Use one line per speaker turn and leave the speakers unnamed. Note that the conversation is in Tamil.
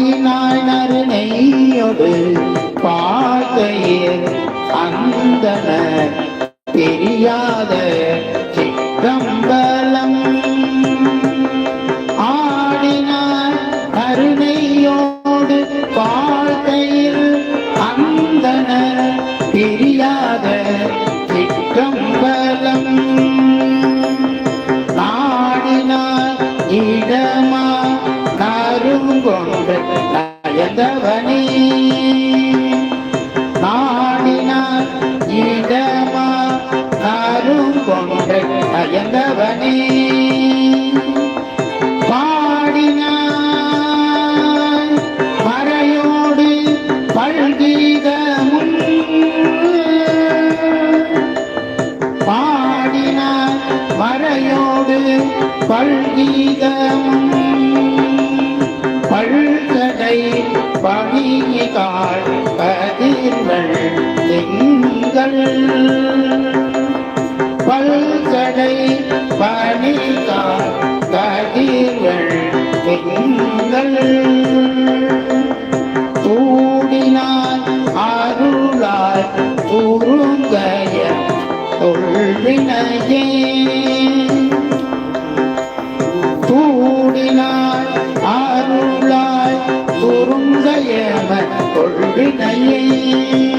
பாடினாய் நறுநெய்யொடு பார்க்கையில் அந்தன தெரியாத சிற்றம்பலம். ஆடினார் கருணையோடு வாழ்க்கையில் அந்தன பிரியாத சிற்றம்பலம். கருங்கொண்டு நயந்தவனே பாடினாய் மறையோடு பல்கீதமும். பாடினாய் மறையோடு பல்கீதமும். பல்கடை பணிகால் கதிர்கள் பல்கடை பணிகார் கதிர்கள் திங்கள் தூடினார் அருளார் துருங்கைய தொல்வினையே. தூடினார் அருளார் துருங்கையவர் தொல்வினையே.